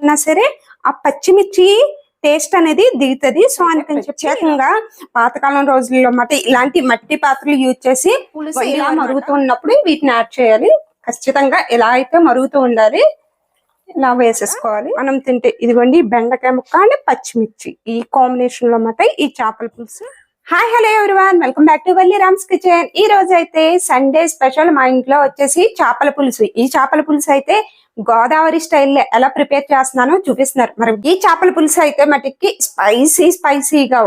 ఉన్నా సరే ఆ పచ్చిమిర్చి టేస్ట్ అనేది దిగుతుంది. సో అందుకని ప్రత్యేకంగా పాతకాలం రోజుల్లో మాట ఇలాంటి మట్టి పాత్రలు యూజ్ చేసి పులుసు ఇలా మరుగుతున్నప్పుడు వీటిని యాడ్ చేయాలి. ఖచ్చితంగా ఎలా అయితే మరుగుతూ ఉండాలి ఇలా వేసేసుకోవాలి. మనం తింటే ఇదిగోండి బెండకాయ ముక్క అండ్ పచ్చిమిర్చి ఈ కాంబినేషన్లో అన్నమాట ఈ చేపల పులుసు. Hi hello everyone welcome back to Valli Ram's kitchen ఈ రోజు అయితే సండే స్పెషల్ మా ఇంట్లో వచ్చేసి చేపల పులుసు. ఈ చేపల పులుసు అయితే గోదావరి స్టైల్లో ఎలా ప్రిపేర్ చేస్తున్నానో చూపిస్తున్నారు. మరి ఈ చేపల పులుసు అయితే మటుకి స్పైసీ స్పైసీగా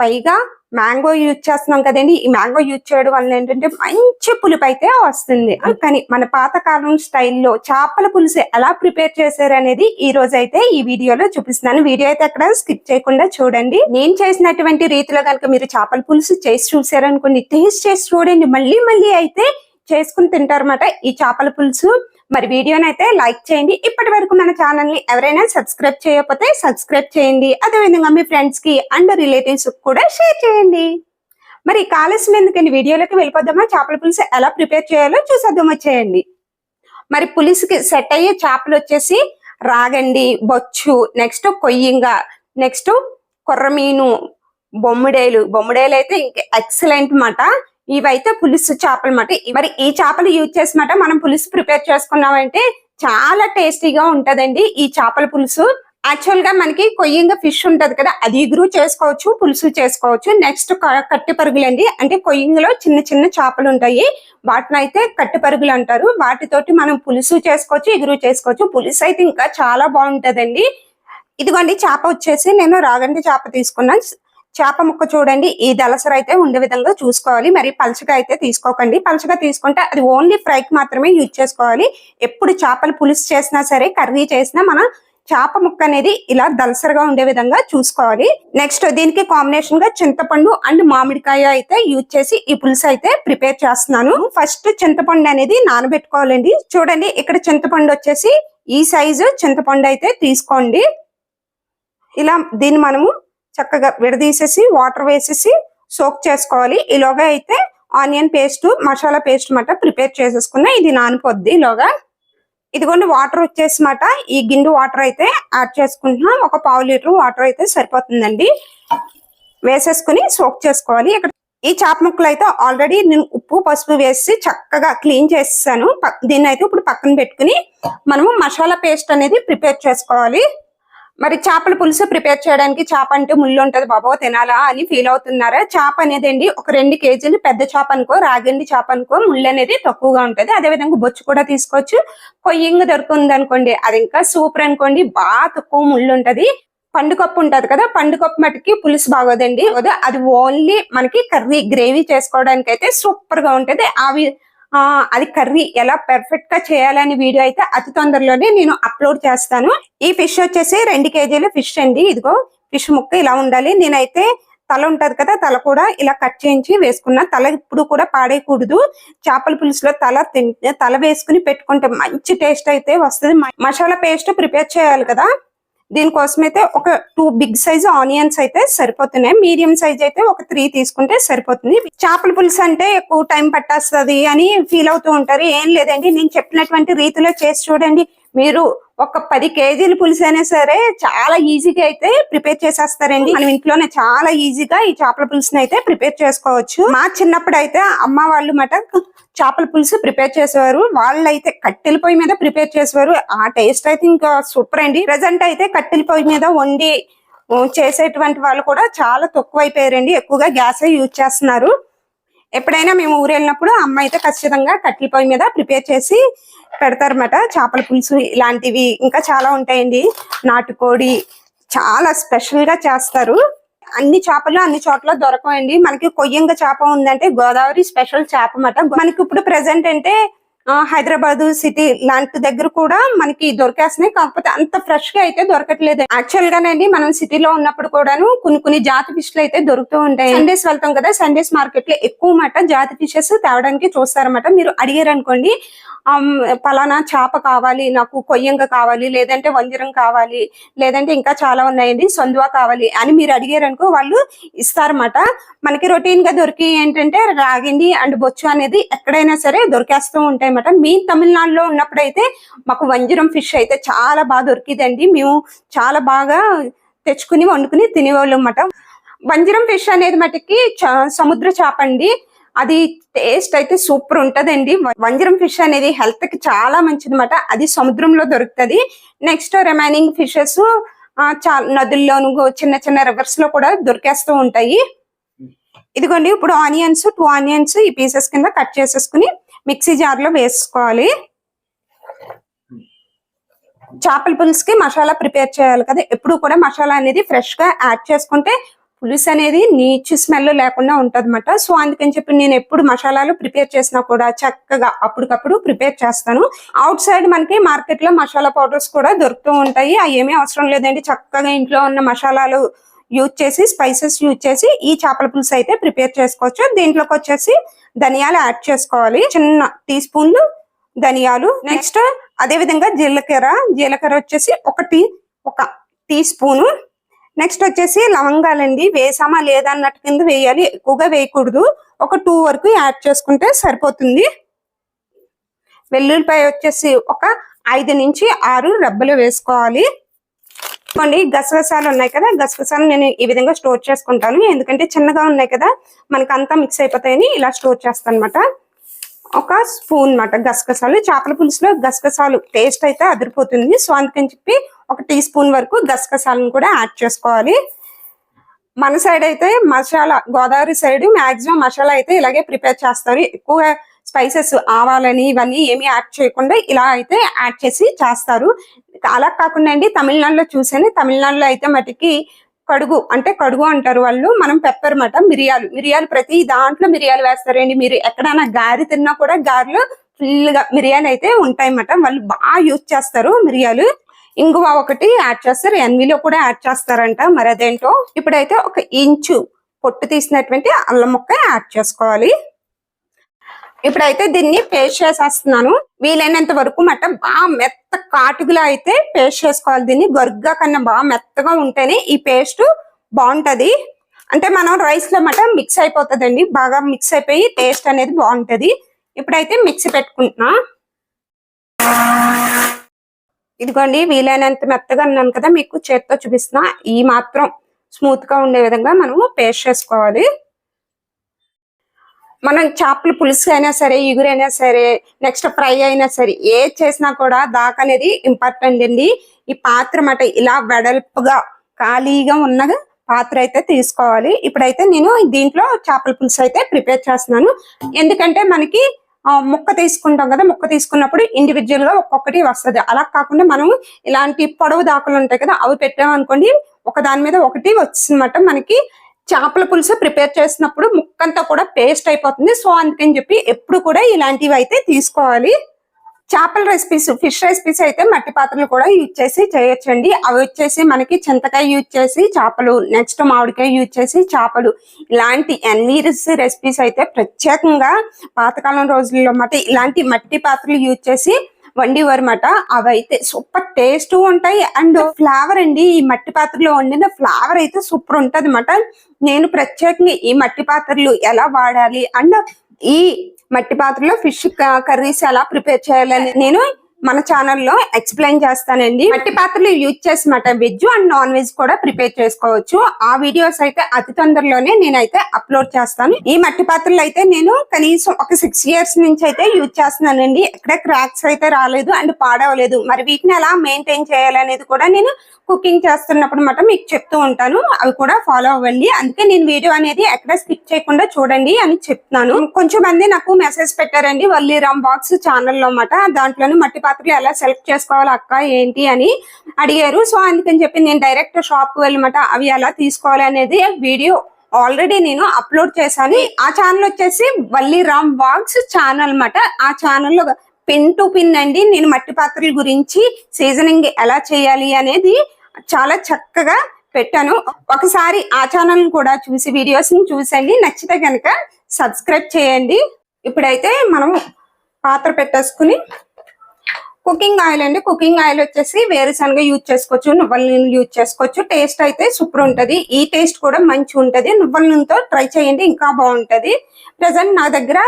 పైగా మ్యాంగో యూజ్ చేస్తున్నాం కదండి. ఈ మ్యాంగో యూజ్ చేయడం వల్ల ఏంటంటే మంచి పులుపు అయితే వస్తుంది. కానీ మన పాతకాలం స్టైల్లో చేపల పులుసు ఎలా ప్రిపేర్ చేశారు అనేది ఈ రోజు అయితే ఈ వీడియోలో చూపిస్తున్నాను. వీడియో అయితే అక్కడ స్కిప్ చేయకుండా చూడండి. నేను చేసినటువంటి రీతిలో కనుక మీరు చేపల పులుసు చేసి చూసారనుకోండి టేస్ట్ చేసి చూడండి. మళ్ళీ మళ్ళీ అయితే చేసుకుని తింటారన్నమాట. ఈ చేపల పులుసు మరి వీడియోని అయితే లైక్ చేయండి. ఇప్పటి వరకు మన ఛానల్ని ఎవరైనా సబ్స్క్రైబ్ చేయకపోతే సబ్స్క్రైబ్ చేయండి. అదేవిధంగా మీ ఫ్రెండ్స్కి అండ్ రిలేటివ్స్ కూడా షేర్ చేయండి. మరి కాలుష్యం ఎందుకండి? వీడియోలోకి వెళ్ళిపోద్దామా చేపల పులుసు ఎలా ప్రిపేర్ చేయాలో చూసేద్దాం వచ్చేయండి మరి పులుసుకి సెట్ అయ్యే చేపలు వచ్చేసి రాగండి బొచ్చు నెక్స్ట్ కొయ్యింగ నెక్స్ట్ కొర్రమీను బొమ్మిడేలు. బొమ్మిడేలు అయితే ఇంకా ఎక్సలెంట్ మాట. ఇవైతే పులుసు చేపలు మాట మరి ఈ చేపలు యూజ్ చేసి మాట మనం పులుసు ప్రిపేర్ చేసుకున్నామంటే చాలా టేస్టీగా ఉంటదండి ఈ చేపల పులుసు. యాక్చువల్గా మనకి కొయ్యంగా ఫిష్ ఉంటది కదా అది ఇగురు చేసుకోవచ్చు పులుసు చేసుకోవచ్చు. నెక్స్ట్ కట్టి పరుగులు అండి అంటే కొయ్యంగలో చిన్న చిన్న చేపలు ఉంటాయి. వాటిని అయితే కట్టి పరుగులు అంటారు. వాటితోటి మనం పులుసు చేసుకోవచ్చు ఇగురు చేసుకోవచ్చు. పులుసు అయితే ఇంకా చాలా బాగుంటదండి. ఇదిగోండి చేప వచ్చేసి నేను రాగండి చేప తీసుకున్నాను. చేప ముక్క చూడండి. ఈ దలసర అయితే ఉండే విధంగా చూసుకోవాలి. మరి పలుచగా అయితే తీసుకోకండి. పలచగా తీసుకుంటే అది ఓన్లీ ఫ్రైకి మాత్రమే యూజ్ చేసుకోవాలి. ఎప్పుడు చేపలు పులుసు చేసినా సరే కర్రీ చేసినా మనం చేప ముక్క అనేది ఇలా దలసరగా ఉండే విధంగా చూసుకోవాలి. నెక్స్ట్ దీనికి కాంబినేషన్గా చింతపండు అండ్ మామిడికాయ అయితే యూజ్ చేసి ఈ పులుసు అయితే ప్రిపేర్ చేస్తున్నాను. ఫస్ట్ చింతపండు అనేది నానబెట్టుకోవాలండి. చూడండి ఇక్కడ చింతపండు వచ్చేసి ఈ సైజు చింతపండు అయితే తీసుకోండి. ఇలా దీన్ని మనము చక్కగా విడదీసేసి వాటర్ వేసేసి సోక్ చేసుకోవాలి. ఈలోగా అయితే ఆనియన్ పేస్ట్ మసాలా పేస్ట్ మాట ప్రిపేర్ చేసేసుకున్నా ఇది నానిపోద్ది ఈలోగా. ఇదిగోండి వాటర్ వచ్చేసి మాట. ఈ గిండు వాటర్ అయితే యాడ్ చేసుకుంటున్నా. ఒక పావు లీటర్ వాటర్ అయితే సరిపోతుందండి. వేసేసుకుని సోక్ చేసుకోవాలి. ఇక్కడ ఈ చేప ముక్కలు అయితే ఆల్రెడీ నేను ఉప్పు పసుపు వేసి చక్కగా క్లీన్ చేసేసాను. దీన్ని అయితే ఇప్పుడు పక్కన పెట్టుకుని మనము మసాలా పేస్ట్ అనేది ప్రిపేర్ చేసుకోవాలి. మరి చేపల పులుసు ప్రిపేర్ చేయడానికి చేప అంటే ముళ్ళు ఉంటది బాబో తినాలా అని ఫీల్ అవుతున్నారా? చేప అనేది అండి ఒక రెండు కేజీలు పెద్ద చేప అనుకో రాగండి చేప అనుకో ముళ్ళు అనేది తక్కువగా ఉంటది. అదే విధంగా బొచ్చు కూడా తీసుకోవచ్చు. కొయ్యంగా దొరుకుతుంది అనుకోండి అది ఇంకా సూపర్ అనుకోండి బాగా తక్కువ ముళ్ళు ఉంటుంది. పండుకప్పు ఉంటది కదా పండుకప్పు మటుకి పులుసు బాగోదండి. అది ఓన్లీ మనకి కర్రీ గ్రేవీ చేసుకోవడానికి అయితే సూపర్గా ఉంటది. అవి ఆ, అది కర్రీ ఎలా పర్ఫెక్ట్గా చేయాలని వీడియో అయితే అతి తొందరలోనే నేను అప్లోడ్ చేస్తాను. ఈ ఫిష్ వచ్చేసి రెండు కేజీలు ఫిష్ అండి. ఇదిగో ఫిష్ ముక్క ఇలా ఉండాలి. నేనైతే తల ఉంటది కదా తల కూడా ఇలా కట్ చేయించి వేసుకున్నా. తల ఇప్పుడు కూడా పాడేయకూడదు. చేపల పులుసులో తల తల వేసుకుని పెట్టుకుంటే మంచి టేస్ట్ అయితే వస్తుంది. మసాలా పేస్ట్ ప్రిపేర్ చేయాలి కదా. దీనికోసం అయితే ఒక టూ బిగ్ సైజ్ ఆనియన్స్ అయితే సరిపోతున్నాయి. మీడియం సైజ్ అయితే ఒక త్రీ తీసుకుంటే సరిపోతుంది. చేపల పులుసు అంటే ఎక్కువ టైం పట్టేస్తుంది అని ఫీల్ అవుతూ ఉంటారు. ఏం లేదండి నేను చెప్పినటువంటి రీతిలో చేసి చూడండి. మీరు ఒక పది కేజీల పులుసు అయినా సరే చాలా ఈజీగా అయితే ప్రిపేర్ చేసేస్తారండి. మనం ఇంట్లోనే చాలా ఈజీగా ఈ చేపల పులుసుని అయితే ప్రిపేర్ చేసుకోవచ్చు. మా చిన్నప్పుడు అయితే అమ్మ వాళ్ళు మాట చేపల పులుసు ప్రిపేర్ చేసేవారు. వాళ్ళు అయితే కట్టెల పొయ్యి మీద ప్రిపేర్ చేసేవారు. ఆ టేస్ట్ అయితే ఇంకా సూపర్ అండి. ప్రజెంట్ అయితే కట్టెల పొయ్యి మీద వండి చేసేటువంటి వాళ్ళు కూడా చాలా తక్కువ అయిపోయారండి ఎక్కువగా గ్యాస్ యూజ్ చేస్తున్నారు. ఎప్పుడైనా మేము ఊరు వెళ్ళినప్పుడు అమ్మ అయితే ఖచ్చితంగా కట్టెల పొయ్యి మీద ప్రిపేర్ చేసి పెడతారన్నమాట. చేపల పులుసు ఇలాంటివి ఇంకా చాలా ఉంటాయండి. నాటుకోడి చాలా స్పెషల్గా చేస్తారు. అన్ని చేపలు అన్ని చోట్ల దొరకవండి. మనకి కొయ్యంగ చేప ఉందంటే గోదావరి స్పెషల్ చేప అన్నమాట. మనకి ఇప్పుడు ప్రెసెంట్ అంటే హైదరాబాద్ సిటీ లాంటి దగ్గర కూడా మనకి దొరికేస్తున్నాయి. కాకపోతే అంత ఫ్రెష్గా అయితే దొరకట్లేదు. యాక్చువల్ గానండి మనం సిటీలో ఉన్నప్పుడు కూడాను కొన్ని కొన్ని జాతి ఫిష్లు అయితే దొరుకుతూ ఉంటాయి. సండేస్ వెళ్తాం కదా సండేస్ మార్కెట్లో ఎక్కువ మాట జాతి ఫిషెస్ తేవడానికి చూస్తారన్నమాట. మీరు అడిగారు అనుకోండి పలానా చేప కావాలి నాకు కొయ్యంగా కావాలి లేదంటే వంజరం కావాలి లేదంటే ఇంకా చాలా ఉన్నాయండి సొందువా కావాలి అని మీరు అడిగారు అనుకో వాళ్ళు ఇస్తారన్నమాట. మనకి రొటీన్గా దొరికి ఏంటంటే రాగిండి అండ్ బొచ్చు అనేది ఎక్కడైనా సరే దొరికేస్తూ ఉంటాయి. ఉంటాయన్నమాట మేము తమిళనాడులో ఉన్నప్పుడు అయితే మాకు వంజరం ఫిష్ అయితే చాలా బాగా దొరికిదండి. మేము చాలా బాగా తెచ్చుకుని వండుకుని తినేవాళ్ళం అన్నమాట. వంజరం ఫిష్ అనేది మటుకి చ- సముద్ర చేప అండి. అది టేస్ట్ అయితే సూపర్ ఉంటదండి. వంజరం ఫిష్ అనేది హెల్త్కి చాలా మంచిది అనమాట అది సముద్రంలో దొరుకుతది. నెక్స్ట్ రిమైనింగ్ ఫిషెస్ చాలా నదుల్లోను చిన్న చిన్న రివర్స్లో కూడా దొరికేస్తూ ఉంటాయి. ఇదిగోండి ఇప్పుడు ఆనియన్స్ టూ ఆనియన్స్ ఈ పీసెస్ కింద కట్ చేసేసుకుని మిక్సీ జార్లో వేసుకోవాలి. చేపల పులుసుకి మసాలా ప్రిపేర్ చేయాలి కదా. ఎప్పుడు కూడా మసాలా అనేది ఫ్రెష్గా యాడ్ చేసుకుంటే పులుసు అనేది నీచు స్మెల్ లేకుండా ఉంటది సో అందుకని చెప్పి నేను ఎప్పుడు మసాలాలు ప్రిపేర్ చేసినా కూడా చక్కగా అప్పటికప్పుడు ప్రిపేర్ చేస్తాను. అవుట్ సైడ్ మనకి మార్కెట్లో మసాలా పౌడర్స్ కూడా దొరుకుతూ ఉంటాయి. అవి ఏమీ అవసరం లేదండి. చక్కగా ఇంట్లో ఉన్న మసాలాలు యూజ్ చేసి స్పైసెస్ యూజ్ చేసి ఈ చేపల పులుసు అయితే ప్రిపేర్ చేసుకోవచ్చు. దీంట్లోకి వచ్చేసి ధనియాలు యాడ్ చేసుకోవాలి. చిన్న టీ స్పూన్లు ధనియాలు. నెక్స్ట్ అదే విధంగా జీలకర్ర. జీలకర్ర వచ్చేసి ఒక టీ ఒక టీ స్పూను నెక్స్ట్ వచ్చేసి లవంగాలండి వేసామా లేదా అన్నట్టు కింద వేయాలి. ఎక్కువగా వేయకూడదు. ఒక టూ వరకు యాడ్ చేసుకుంటే సరిపోతుంది. వెల్లుల్లిపాయ వచ్చేసి ఒక ఐదు నుంచి ఆరు రెబ్బలు వేసుకోవాలి. కొన్ని గసగసాలు ఉన్నాయి కదా గసగసాలు నేను ఈ విధంగా స్టోర్ చేసుకుంటాను. ఎందుకంటే చిన్నగా ఉన్నాయి కదా మనకి అంతా మిక్స్ అయిపోతాయని ఇలా స్టోర్ చేస్తాను అనమాట ఒక స్పూన్ అనమాట గసగసాలు. చేపల పులుసులో గసగసాలు టేస్ట్ అయితే అదిరిపోతుంది. సో అందుకని చెప్పి ఒక టీ స్పూన్ వరకు గసగసాలను కూడా యాడ్ చేసుకోవాలి. మన సైడ్ అయితే మసాలా గోదావరి సైడ్ మాక్సిమం మసాలా అయితే ఇలాగే ప్రిపేర్ చేస్తారు. ఎక్కువ స్పైసెస్ ఆవాలని ఇవన్నీ ఏమి యాడ్ చేయకుండా ఇలా అయితే యాడ్ చేసి చేస్తారు. అలా కాకుండా అండి తమిళనాడులో చూసాను తమిళనాడులో అయితే మటుకి కడుగు అంటే కడుగు అంటారు వాళ్ళు. మనం పెప్పర్ మాట మిరియాలు. మిరియాలు ప్రతి దాంట్లో మిరియాలు వేస్తారండి. మీరు ఎక్కడైనా గారి తిన్నా కూడా గారిలో ఫుల్గా మిరియాలు అయితే ఉంటాయన్నమాట వాళ్ళు బాగా యూజ్ చేస్తారు మిరియాలు. ఇంగువ ఒకటి యాడ్ చేస్తారు. ఎన్విలో కూడా యాడ్ చేస్తారంట. మరి అదేంటో? ఇప్పుడైతే ఒక ఇంచు పొట్టు తీసినటువంటి అల్లం ముక్క యాడ్ చేసుకోవాలి. ఇప్పుడైతే దీన్ని పేస్ట్ చేసేస్తున్నాను. వీలైనంత వరకు మట బాగా మెత్త కాటుగులా అయితే పేస్ట్ చేసుకోవాలి. దీన్ని గరుగ్గా కన్నా బాగా మెత్తగా ఉంటేనే ఈ పేస్ట్ బాగుంటది. అంటే మనం రైస్లో మట మిక్స్ అయిపోతుందండి. బాగా మిక్స్ అయిపోయి టేస్ట్ అనేది బాగుంటది. ఇప్పుడైతే మిక్సీ పెట్టుకుంటున్నా. ఇదిగోండి వీలైనంత మెత్తగా అన్నాను కదా మీకు చేత్తో చూపిస్తున్నా. ఈ మాత్రం స్మూత్గా ఉండే విధంగా మనము పేస్ట్ చేసుకోవాలి. మనం చేపల పులుసు అయినా సరే ఇగురైనా సరే నెక్స్ట్ ఫ్రై అయినా సరే ఏది చేసినా కూడా దాకా అనేది ఇంపార్టెంట్ అండి. ఈ పాత్ర మాట ఇలా వెడల్పుగా ఖాళీగా ఉన్న పాత్ర అయితే తీసుకోవాలి. ఇప్పుడైతే నేను దీంట్లో చేపల పులుసు అయితే ప్రిపేర్ చేస్తున్నాను. ఎందుకంటే మనకి ముక్క తీసుకుంటాం కదా ముక్క తీసుకున్నప్పుడు ఇండివిజువల్గా ఒక్కొక్కటి వస్తది. అలా కాకుండా మనం ఇలాంటి పొడవు దాఖలు ఉంటాయి కదా అవి పెట్టామనుకోండి ఒక దాని మీద ఒకటి వచ్చిందన్నమాట మనకి. చేపల పులుసు ప్రిపేర్ చేసినప్పుడు ముక్కంతా కూడా పేస్ట్ అయిపోతుంది. సో అందుకని చెప్పి ఎప్పుడు కూడా ఇలాంటివి అయితే తీసుకోవాలి. చేపల రెసిపీస్ ఫిష్ రెసిపీస్ అయితే మట్టి పాత్రలు కూడా యూజ్ చేసి చేయొచ్చండి. అవి వచ్చేసి మనకి చింతకాయ యూజ్ చేసి చేపలు నెక్స్ట్ మామిడికాయ యూజ్ చేసి చేపలు ఇలాంటి ఎన్ని రెసిపీస్ అయితే ప్రత్యేకంగా పాతకాలం రోజుల్లో మాట ఇలాంటి మట్టి పాత్రలు యూజ్ చేసి వండివన్నమాట అవి అవైతే సూపర్ టేస్ట్ ఉంటాయి అండ్ ఫ్లేవర్ అండి ఈ మట్టి పాత్రలో వండిన ఫ్లేవర్ అయితే సూపర్ ఉంటది అనమాట నేను ప్రత్యేకంగా ఈ మట్టి పాత్రలు ఎలా వాడాలి అండ్ ఈ మట్టి పాత్రలో ఫిష్ కర్రీస్ ఎలా ప్రిపేర్ చేయాలని నేను మన ఛానల్లో ఎక్స్ప్లెయిన్ చేస్తానండి. మట్టి పాత్రలు యూజ్ చేసి వెజ్ అండ్ నాన్ వెజ్ కూడా ప్రిపేర్ చేసుకోవచ్చు. ఆ వీడియోస్ అయితే అతి తొందరలోనే నేనైతే అప్లోడ్ చేస్తాను. ఈ మట్టి పాత్రలు అయితే నేను కనీసం ఒక సిక్స్ ఇయర్స్ నుంచి అయితే యూజ్ చేస్తున్నానండి. ఎక్కడ క్రాక్స్ అయితే రాలేదు అండ్ పాడవలేదు. మరి వీటిని ఎలా మెయింటైన్ చేయాలనేది కూడా నేను కుకింగ్ చేస్తున్నప్పుడు మాట మీకు చెప్తూ ఉంటాను. అవి కూడా ఫాలో అవ్వండి. అందుకే నేను వీడియో అనేది ఎక్కడ స్కిప్ చేయకుండా చూడండి అని చెప్తున్నాను. కొంచెం మంది నాకు మెసేజ్ పెట్టారండి. వల్లీరామ్ బాక్స్ ఛానల్లో మాట. దాంట్లోనే మట్టి పాత్రలు ఎలా సెలెక్ట్ చేసుకోవాలి అక్క ఏంటి అని అడిగారు. సో అందుకని చెప్పి నేను డైరెక్ట్ షాప్ వెళ్ళమాట అవి ఎలా తీసుకోవాలి అనేది వీడియో ఆల్రెడీ నేను అప్లోడ్ చేశాను. ఆ ఛానల్ వచ్చేసి వల్లి వాగ్స్ ఛానల్ అనమాట ఆ ఛానల్లో పిన్ టు పిన్ అండి. నేను మట్టి పాత్రల గురించి సీజనింగ్ ఎలా చేయాలి అనేది చాలా చక్కగా పెట్టాను. ఒకసారి ఆ ఛానల్ కూడా చూసి వీడియోస్ని చూసండి. నచ్చితే కనుక సబ్స్క్రైబ్ చేయండి. ఇప్పుడైతే మనం పాత్ర పెట్టేసుకుని కుకింగ్ ఆయిల్ అండి. కుకింగ్ ఆయిల్ వచ్చేసి వేరుశనగ యూజ్ చేసుకోవచ్చు నువ్వుల నూనె యూజ్ చేసుకోవచ్చు. టేస్ట్ అయితే సూపర్ ఉంటుంది. ఈ టేస్ట్ కూడా మంచి ఉంటుంది. నువ్వుల నూనెతో ట్రై చేయండి ఇంకా బాగుంటది. ప్రజెంట్ నా దగ్గర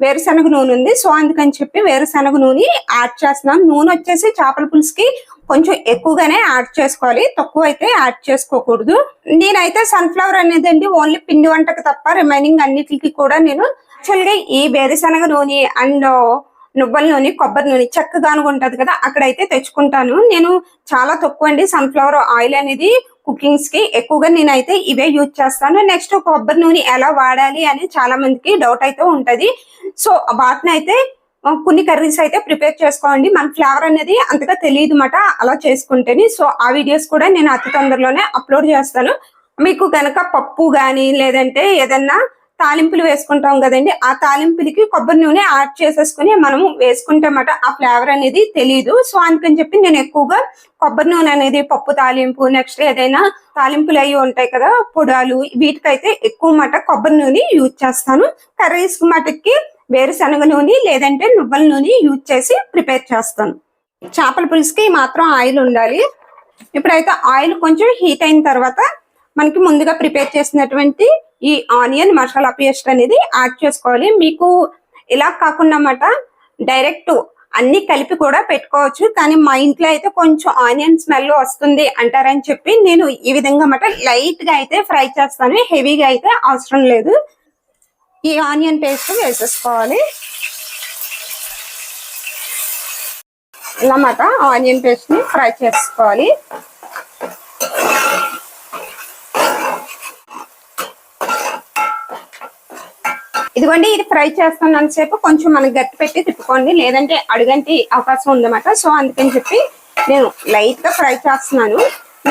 వేరుశనగ నూనె ఉంది. సో అందుకని చెప్పి వేరుశనగ నూనె యాడ్ చేస్తున్నాను. నూనె వచ్చేసి చేపల పులుసుకి కొంచెం ఎక్కువగానే యాడ్ చేసుకోవాలి. తక్కువ అయితే యాడ్ చేసుకోకూడదు. నేనైతే సన్ఫ్లవర్ అనేది అండి ఓన్లీ పిండి వంటకు తప్ప రిమైనింగ్ అన్నిటికి కూడా నేను యాక్చువల్గా ఈ వేరుశనగ నూనె అండ్ నువ్వుల నూనె కొబ్బరి నూనె చక్కగా ఉంటుంది కదా అక్కడైతే తెచ్చుకుంటాను. నేను చాలా తక్కువ అండి. సన్ఫ్లవర్ ఆయిల్ అనేది కుకింగ్స్కి ఎక్కువగా నేనైతే ఇవే యూజ్ చేస్తాను. నెక్స్ట్ కొబ్బరి నూనె ఎలా వాడాలి అని చాలా మందికి డౌట్ అయితే ఉంటది. సో వాటిని అయితే కొన్ని కర్రీస్ అయితే ప్రిపేర్ చేసుకోండి. మన ఫ్లేవర్ అనేది అంతగా తెలియదు మాట అలా చేసుకుంటేనే. సో ఆ వీడియోస్ కూడా నేను అతి తొందరలోనే అప్లోడ్ చేస్తాను. మీకు కనుక పప్పు కానీ లేదంటే ఏదన్నా తాలింపులు వేసుకుంటాం కదండి. ఆ తాలింపులకి కొబ్బరి నూనె యాడ్ చేసేసుకుని మనం వేసుకుంటే మాట ఆ ఫ్లేవర్ అనేది తెలియదు సో అందుకని చెప్పి నేను ఎక్కువగా కొబ్బరి నూనె అనేది పప్పు తాలింపు నెక్స్ట్ ఏదైనా తాలింపులు అవి ఉంటాయి కదా పొడాలు వీటికైతే ఎక్కువ మాట కొబ్బరి నూనె యూజ్ చేస్తాను. కర్రీస్ మటుకి వేరుశనగ నూనె లేదంటే నువ్వుల నూనె యూజ్ చేసి ప్రిపేర్ చేస్తాను. చేపల పులుసుకి మాత్రం ఆయిల్ ఉండాలి. ఇప్పుడైతే ఆయిల్ కొంచెం హీట్ అయిన తర్వాత మనకి ముందుగా ప్రిపేర్ చేసినటువంటి ఈ ఆనియన్ మసాలా పేస్ట్ అనేది యాడ్ చేసుకోవాలి. మీకు ఇలా కాకుండా అన్నమాట డైరెక్ట్ అన్ని కలిపి కూడా పెట్టుకోవచ్చు. కానీ మా ఇంట్లో అయితే కొంచెం ఆనియన్ స్మెల్ వస్తుంది అంటారని చెప్పి నేను ఈ విధంగా అన్నమాట లైట్గా అయితే ఫ్రై చేస్తాను. హెవీగా అయితే అవసరం లేదు. ఈ ఆనియన్ పేస్ట్ వేసేసుకోవాలి. ఇలా అన్నమాట ఆనియన్ పేస్ట్ని ఫ్రై చేసుకోవాలి. ఇదిగోండి ఇది ఫ్రై చేస్తున్నంత సేపు. కొంచెం మనకి గట్టి పెట్టి తిప్పుకోండి. లేదంటే అడుగంటి అవకాశం ఉందన్నమాట. సో అందుకని చెప్పి నేను లైట్గా ఫ్రై చేస్తున్నాను.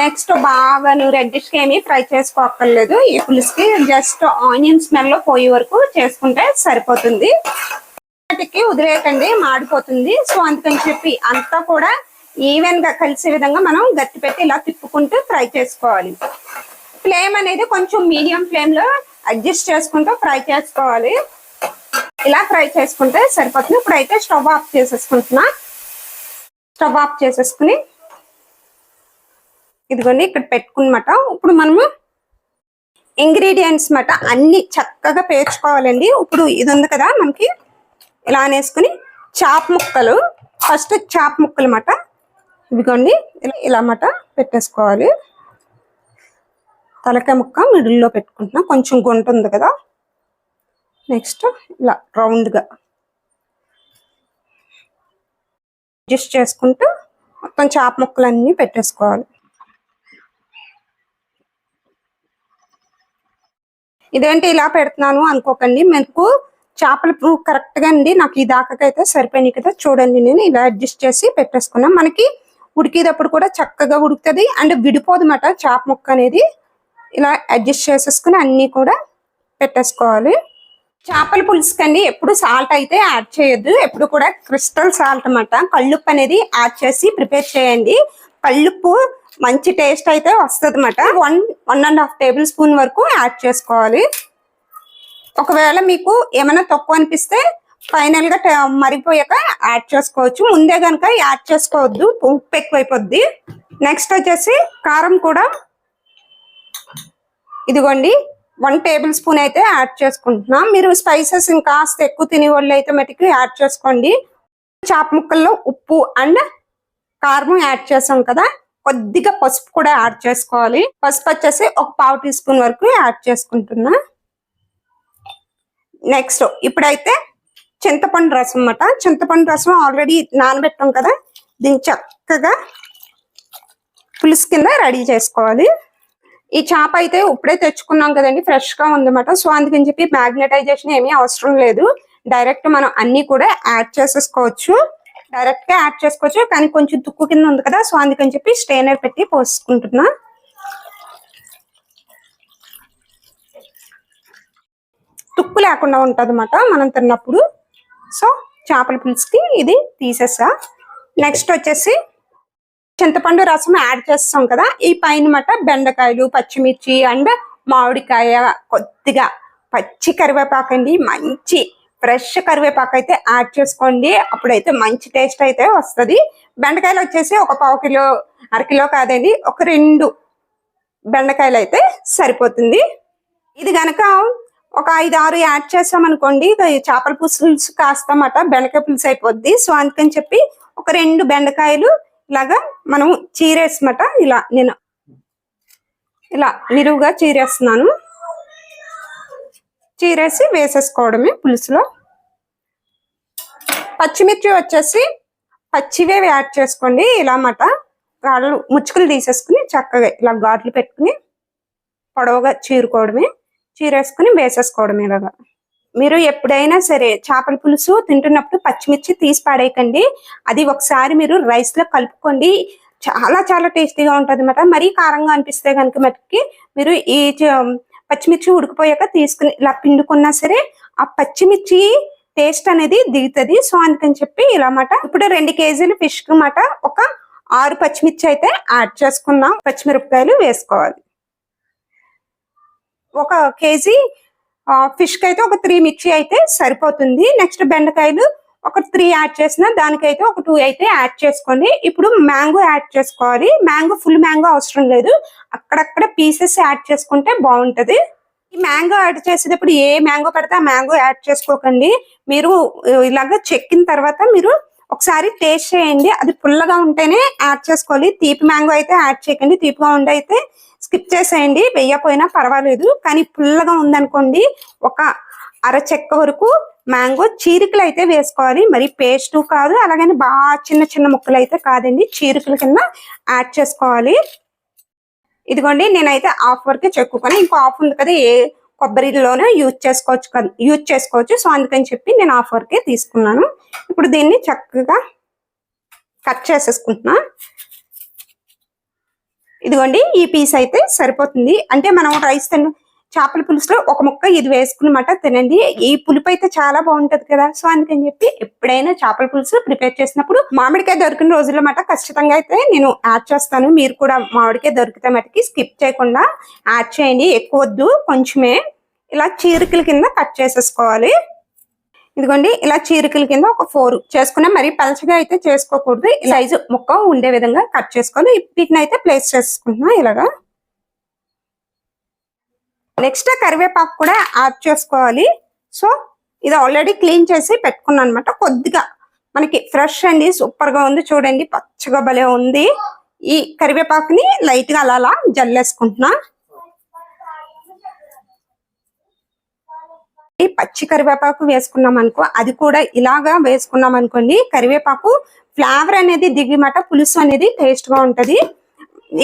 నెక్స్ట్ బాగా నువ్వు రెడ్డిష్ ఏమీ ఫ్రై చేసుకోక్కర్లేదు. ఈ పులుసుకి జస్ట్ ఆనియన్ స్మెల్ పోయే వరకు చేసుకుంటే సరిపోతుంది. వాటికి ఉదిరేయకండి మాడిపోతుంది. సో అందుకని చెప్పి అంతా కూడా ఈవెన్గా కలిసే విధంగా మనం గట్టి పెట్టి ఇలా తిప్పుకుంటూ ఫ్రై చేసుకోవాలి. ఫ్లేమ్ అనేది కొంచెం మీడియం ఫ్లేమ్లో అడ్జస్ట్ చేసుకుంటూ ఫ్రై చేసుకోవాలి. ఇలా ఫ్రై చేసుకుంటే సరిపోతుంది. ఇప్పుడైతే స్టవ్ ఆఫ్ చేసేసుకుంటున్నా. స్టవ్ ఆఫ్ చేసేసుకుని ఇదిగోండి ఇక్కడ పెట్టుకున్నమాట. ఇప్పుడు మనము ఇంగ్రీడియంట్స్ మాట అన్ని చక్కగా పేర్చుకోవాలండి. ఇప్పుడు ఇది ఉంది కదా మనకి ఇలా అనేసుకుని చాప్ ముక్కలు. ఫస్ట్ చాప్ ముక్కలు మాట. ఇదిగోండి ఇలా ఇలా మాట పెట్టేసుకోవాలి. తలకాయ ముక్క మిడిల్లో పెట్టుకుంటున్నా. కొంచెం గుంట ఉంది కదా. నెక్స్ట్ ఇలా రౌండ్గా అడ్జస్ట్ చేసుకుంటూ మొత్తం చేప ముక్కలన్నీ పెట్టేసుకోవాలి. ఇదేంటి ఇలా పెడుతున్నాను అనుకోకండి. మీకు చేపలు కరెక్ట్గా అండి. నాకు ఈ దాకకైతే సరిపోయినాయి కదా. చూడండి నేను ఇలా అడ్జస్ట్ చేసి పెట్టేసుకున్నాను మనకి ఉడికేటప్పుడు కూడా చక్కగా ఉడుకుతుంది. అండ్ విడిపోదు మాట చేప ముక్క అనేది. ఇలా అడ్జస్ట్ చేసేసుకుని అన్నీ కూడా పెట్టేసుకోవాలి. చేపల పులుసుకండి ఎప్పుడు సాల్ట్ అయితే యాడ్ చేయొద్దు. ఎప్పుడు కూడా క్రిస్టల్ సాల్ట్ అనమాట కళ్ళుప్పు అనేది యాడ్ చేసి ప్రిపేర్ చేయండి. కళ్ళుప్పు మంచి టేస్ట్ అయితే వస్తుంది అన్నమాట one one and half tablespoon వరకు యాడ్ చేసుకోవాలి. ఒకవేళ మీకు ఏమైనా తక్కువ అనిపిస్తే ఫైనల్గా మరిగిపోయాక యాడ్ చేసుకోవచ్చు. ముందే కనుక యాడ్ చేసుకోవద్దు. ఉప్పు ఎక్కువైపోద్ది. నెక్స్ట్ వచ్చేసి కారం కూడా ఇదిగోండి వన్ టేబుల్ స్పూన్ అయితే యాడ్ చేసుకుంటున్నాం. మీరు స్పైసెస్ ఇంకాస్త ఎక్కువ తినే వాళ్ళు అయితే మటుకు యాడ్ చేసుకోండి. చేప ముక్కల్లో ఉప్పు అండ్ కారం యాడ్ చేసాం కదా కొద్దిగా పసుపు కూడా యాడ్ చేసుకోవాలి. పసుపు వచ్చేసి ఒక పావు టీ స్పూన్ వరకు యాడ్ చేసుకుంటున్నా. నెక్స్ట్ ఇప్పుడైతే చింతపండు రసం అన్నమాట. చింతపండు రసం ఆల్రెడీ నానబెట్టాం కదా దీన్ని చక్కగా పులుసు కింద రెడీ చేసుకోవాలి. ఈ చేప అయితే ఇప్పుడే తెచ్చుకున్నాం కదండి ఫ్రెష్గా ఉందన్నమాట. సో అందుకని చెప్పి మ్యాగ్నటైజేషన్ ఏమీ అవసరం లేదు. డైరెక్ట్ మనం అన్ని కూడా యాడ్ చేసేసుకోవచ్చు. డైరెక్ట్గా యాడ్ చేసుకోవచ్చు కానీ కొంచెం తుక్కు కింద ఉంది కదా సో అందుకని చెప్పి స్టెయినర్ పెట్టి పోసుకుంటున్నా. తుక్కు లేకుండా ఉంటుంది అన్నమాట మనం తిన్నప్పుడు. సో చేపల పులుసుకి ఇది తీసేసా. నెక్స్ట్ వచ్చేసి చింతపండు రసం యాడ్ చేస్తాం కదా ఈ పైన మట బెండకాయలు పచ్చిమిర్చి అండ్ మామిడికాయ కొద్దిగా పచ్చి కరివేపాకు అండి. మంచి ఫ్రెష్ కరివేపాకు అయితే యాడ్ చేసుకోండి. అప్పుడైతే మంచి టేస్ట్ అయితే వస్తుంది. బెండకాయలు వచ్చేసి ఒక పావు కిలో అరకిలో కాదండి ఒక రెండు బెండకాయలు అయితే సరిపోతుంది. ఇది గనక ఒక ఐదు ఆరు యాడ్ చేసామనుకోండి చేపల పులుసు కాస్తామట బెండకాయ పులుసు అయిపోద్ది. సో అందుకని చెప్పి ఒక రెండు బెండకాయలు ఇలాగా మనం చీరేసమాట ఇలా నేను ఇలా నిలువుగా చీరేస్తున్నాను. చీరేసి వేసేసుకోవడమే పులుసులో. పచ్చిమిర్చి వచ్చేసి పచ్చివే యాడ్ చేసుకోండి. ఇలా మాట గాళ్ళు ముచ్చుకులు తీసేసుకుని చక్కగా ఇలా ఘాట్లు పెట్టుకుని పొడవుగా చీరుకోవడమే. చీరేసుకుని వేసేసుకోవడమే ఇలాగా. మీరు ఎప్పుడైనా సరే చేపల పులుసు తింటున్నప్పుడు పచ్చిమిర్చి తీసి పాడేయకండి. అది ఒకసారి మీరు రైస్లో కలుపుకోండి. చాలా చాలా టేస్టీగా ఉంటుంది అనమాట మరీ కారంగా అనిపిస్తే కనుక మటుకి మీరు ఈ పచ్చిమిర్చి ఉడికిపోయాక తీసుకుని ఇలా పిండుకున్నా సరే ఆ పచ్చిమిర్చి టేస్ట్ అనేది దిగుతుంది. సో అందుకని చెప్పి ఇలా మాట ఇప్పుడు రెండు కేజీలు ఫిష్ మాట ఒక ఆరు పచ్చిమిర్చి అయితే యాడ్ చేసుకుందాం. పచ్చిమిరపకాయలు వేసుకోవాలి. ఒక కేజీ ఫిష్కి అయితే ఒక త్రీ మిర్చి అయితే సరిపోతుంది. నెక్స్ట్ బెండకాయలు ఒక త్రీ యాడ్ చేసిన దానికైతే ఒక టూ అయితే యాడ్ చేసుకోండి. ఇప్పుడు మ్యాంగో యాడ్ చేసుకోవాలి. మ్యాంగో ఫుల్ మ్యాంగో అవసరం లేదు. అక్కడక్కడ పీసెస్ యాడ్ చేసుకుంటే బాగుంటది. ఈ మ్యాంగో యాడ్ చేసేటప్పుడు ఏ మ్యాంగో పడితే ఆ మ్యాంగో యాడ్ చేసుకోకండి. మీరు ఇలాగ చెక్కిన తర్వాత మీరు ఒకసారి టేస్ట్ చేయండి. అది పుల్లగా ఉంటేనే యాడ్ చేసుకోవాలి. తీపి మ్యాంగో అయితే యాడ్ చేయకండి. తీపిగా ఉండి అయితే స్కిప్ చేసేయండి. వెయ్యపోయినా పర్వాలేదు. కానీ పుల్లగా ఉందనుకోండి ఒక అర చెక్క వరకు మ్యాంగో చీరికలు అయితే వేసుకోవాలి. మరి పేస్ట్ కాదు అలాగని బాగా చిన్న చిన్న ముక్కలు అయితే కాదండి. చీరికల కింద యాడ్ చేసుకోవాలి. ఇదిగోండి నేనైతే హాఫ్ వరకే చెక్కుకొని ఇంకో హాఫ్ ఉంది కదా ఏ కొబ్బరిలోనే యూజ్ చేసుకోవచ్చు కదా యూజ్ చేసుకోవచ్చు. సో అందుకని చెప్పి నేను హాఫ్ వరకే తీసుకున్నాను. ఇప్పుడు దీన్ని చక్కగా కట్ చేసేసుకుంటున్నా. ఇదిగోండి ఈ పీస్ అయితే సరిపోతుంది. అంటే మనం రైస్ తిన్న చేపల పులుసులో ఒక ముక్క ఇది వేసుకున్నమాట తినండి. ఈ పులుపు అయితే చాలా బాగుంటది కదా. సో అందుకని చెప్పి ఎప్పుడైనా చేపల పులుసు ప్రిపేర్ చేసినప్పుడు మామిడికాయ దొరికిన రోజుల్లో మాట ఖచ్చితంగా అయితే నేను యాడ్ చేస్తాను. మీరు కూడా మామిడికాయ దొరికితే మటుకి స్కిప్ చేయకుండా యాడ్ చేయండి. ఎక్కువ వద్దు కొంచెమే. ఇలా చీరికల కింద కట్ చేసేసుకోవాలి. ఇదిగోండి ఇలా చీరికల కింద ఒక ఫోర్ చేసుకున్నా మరి పలచగా అయితే చేసుకోకూడదు. సైజు ముక్క ఉండే విధంగా కట్ చేసుకోవాలి. వీటిని అయితే ప్లేస్ చేసుకుంటున్నా ఇలాగా. నెక్స్ట్ కరివేపాకు కూడా యాడ్ చేసుకోవాలి. సో ఇది ఆల్రెడీ క్లీన్ చేసి పెట్టుకున్నాను అనమాట కొద్దిగా మనకి ఫ్రెష్ అండి సూపర్గా ఉంది చూడండి. పచ్చగా భలే ఉంది. ఈ కరివేపాకుని లైట్గా అలా అలా జల్లేసుకుంటున్నా ఈ పచ్చి కరివేపాకు వేసుకున్నాం అనుకో అది కూడా ఇలాగా వేసుకున్నాం అనుకోండి కరివేపాకు ఫ్లేవర్ అనేది దిగిమాట పులుసు అనేది టేస్ట్గా ఉంటది.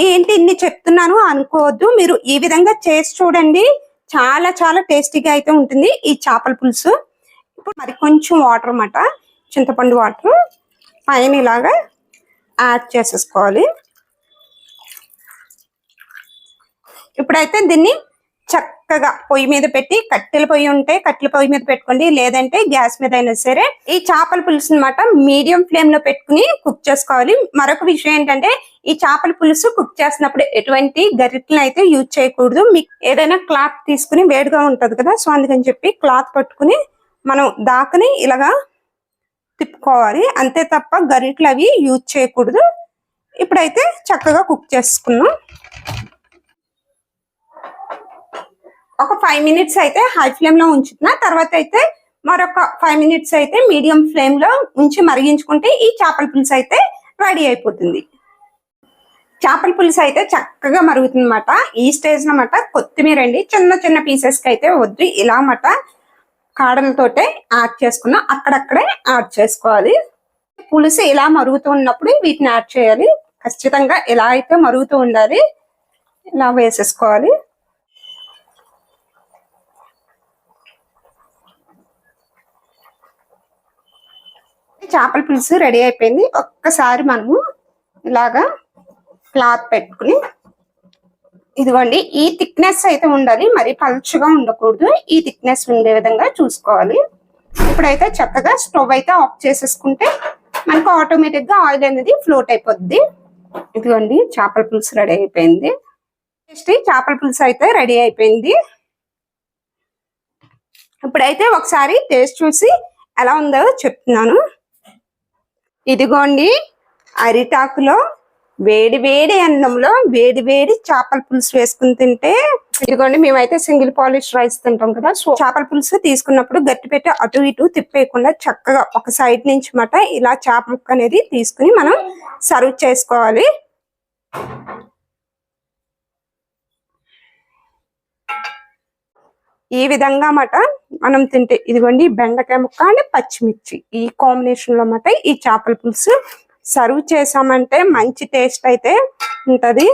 ఏంటి ఇన్ని చెప్తున్నాను అనుకోవద్దు మీరు ఈ విధంగా చేసి చూడండి. చాలా చాలా టేస్టీగా అయితే ఉంటుంది ఈ చేపల పులుసు. ఇప్పుడు మరి కొంచెం వాటర్ అన్నమాట చింతపండు వాటర్ పైన ఇలాగా యాడ్ చేసేసుకోవాలి. ఇప్పుడైతే దీన్ని చక్కగా పొయ్యి మీద పెట్టి కట్టెల పొయ్యి ఉంటే కట్టెల పొయ్యి మీద పెట్టుకోండి లేదంటే గ్యాస్ మీద అయినా సరే. ఈ చేపల పులుసు అనమాట మీడియం ఫ్లేమ్లో పెట్టుకుని కుక్ చేసుకోవాలి. మరొక విషయం ఏంటంటే ఈ చేపల పులుసు కుక్ చేసినప్పుడు ఎటువంటి గరిటెలను అయితే యూజ్ చేయకూడదు. మీకు ఏదైనా క్లాత్ తీసుకుని వేడిగా ఉంటది కదా సో అందుకని చెప్పి క్లాత్ పట్టుకుని మనం దాకని ఇలాగా తిప్పుకోవాలి. అంతే తప్ప గరిటెలు అవి యూజ్ చేయకూడదు. ఇప్పుడైతే చక్కగా కుక్ చేసుకున్నాం. ఒక ఫైవ్ మినిట్స్ అయితే హై ఫ్లేమ్లో ఉంచుతున్నా. తర్వాత అయితే మరొక ఫైవ్ మినిట్స్ అయితే మీడియం ఫ్లేమ్లో ఉంచి మరిగించుకుంటే ఈ చేపల పులుసు అయితే రెడీ అయిపోతుంది. చేపల పులుసు అయితే చక్కగా మరుగుతుంది అనమాట ఈ స్టేజ్లో మాట కొత్తిమీర అండి. చిన్న చిన్న పీసెస్కి అయితే వద్దు. ఇలా మాట కాడలతోటే యాడ్ చేసుకున్నా అక్కడక్కడే యాడ్ చేసుకోవాలి. పులుసు ఇలా మరుగుతూ ఉన్నప్పుడు వీటిని యాడ్ చేయాలి. ఖచ్చితంగా ఎలా అయితే మరుగుతూ ఉండాలి. ఇలా వేసేసుకోవాలి. చేపల పులుసు రెడీ అయిపోయింది. ఒక్కసారి మనము ఇలాగా క్లాత్ పెట్టుకుని ఇదిగోండి ఈ థిక్నెస్ అయితే ఉండాలి మరి పలుచగా ఉండకూడదు. ఈ థిక్నెస్ ఉండే విధంగా చూసుకోవాలి. ఇప్పుడైతే చక్కగా స్టవ్ అయితే ఆఫ్ చేసేసుకుంటే మనకు ఆటోమేటిక్గా ఆయిల్ అనేది ఫ్లోట్ అయిపోద్ది. ఇదిగోండి చేపల పులుసు రెడీ అయిపోయింది. టేస్టీ చేపల పులుసు అయితే రెడీ అయిపోయింది. ఇప్పుడైతే ఒకసారి టేస్ట్ చూసి ఎలా ఉందో చెప్తున్నాను. ఇదిగోండి అరిటాకులో వేడి వేడి అన్నంలో వేడి వేడి చేపల పులుసు వేసుకుని తింటే ఇదిగోండి మేమైతే సింగిల్ పాలిష్ రైస్ తింటాం కదా సో చేపల పులుసు తీసుకున్నప్పుడు గట్టి పెట్టి అటు ఇటు తిప్పేయకుండా చక్కగా ఒక సైడ్ నుంచి మాట ఇలా చేప ముక్క అనేది తీసుకుని మనం సర్వ్ చేసుకోవాలి. ఈ విధంగా మాట మనం తింటే ఇదిగోండి బెండకాయ ముక్క అండ్ పచ్చిమిర్చి. ఈ కాంబినేషన్లో మాట ఈ చేపల పులుసు సర్వ్ చేసామంటే మంచి టేస్ట్ అయితే ఉంటది.